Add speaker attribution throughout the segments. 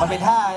Speaker 1: มันเป็นท่าไอ้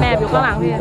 Speaker 2: แมบ
Speaker 1: อ
Speaker 2: ยู่ข้างหลังพี่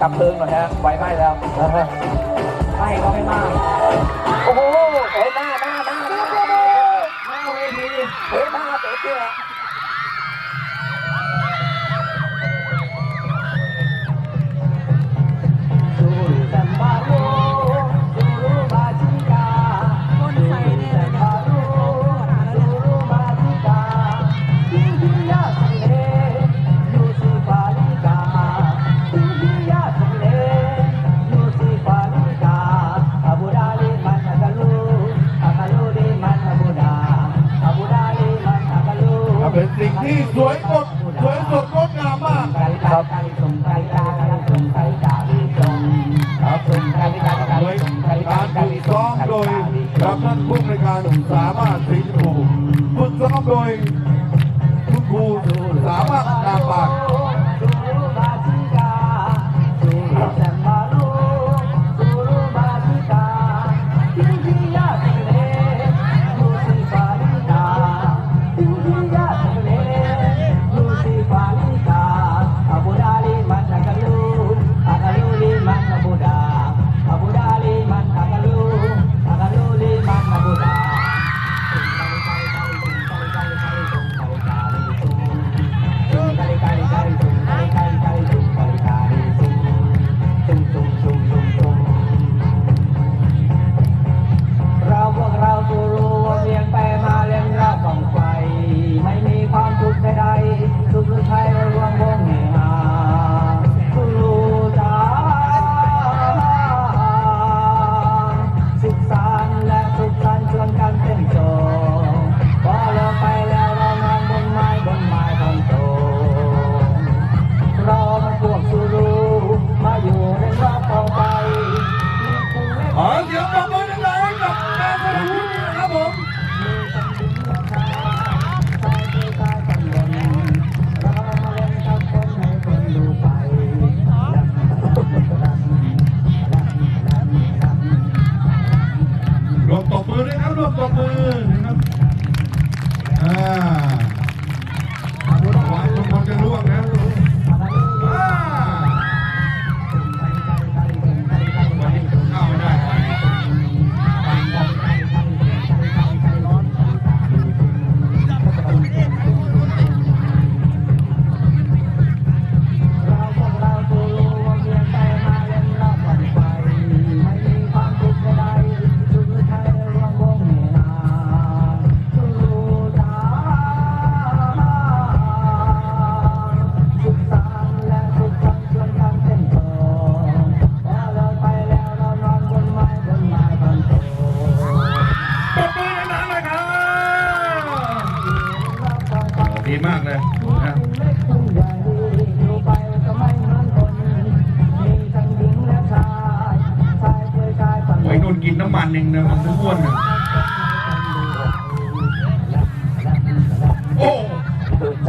Speaker 2: ดับ
Speaker 1: เพ
Speaker 2: ลิงหน่
Speaker 1: อยฮะ
Speaker 2: ไฟไหม้แล้ว
Speaker 1: เป็นสิ่งที่สวย
Speaker 2: งดสวยสดง
Speaker 1: ดงามมากครับ
Speaker 3: โดยการฝึกซ้
Speaker 4: อมโดยรับท่านผู้บริกา
Speaker 1: รสา
Speaker 4: มา
Speaker 1: รถสิงห์ถูกฝึกซ้อมโดยคุณครูสามารถนาปาก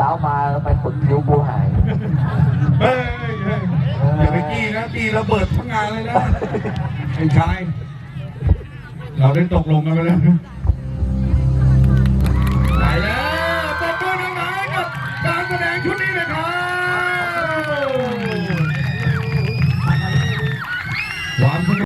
Speaker 1: ตื่
Speaker 3: นเช้า
Speaker 1: มาไปขุดคิ้วบูหาย
Speaker 5: เฮ้ยเฮ้ยอย่าไปจี้นะจี้ระเบิดทั้งงานเลยนะไอ้ชายเราได้ตกลงกันไปแล้วนะ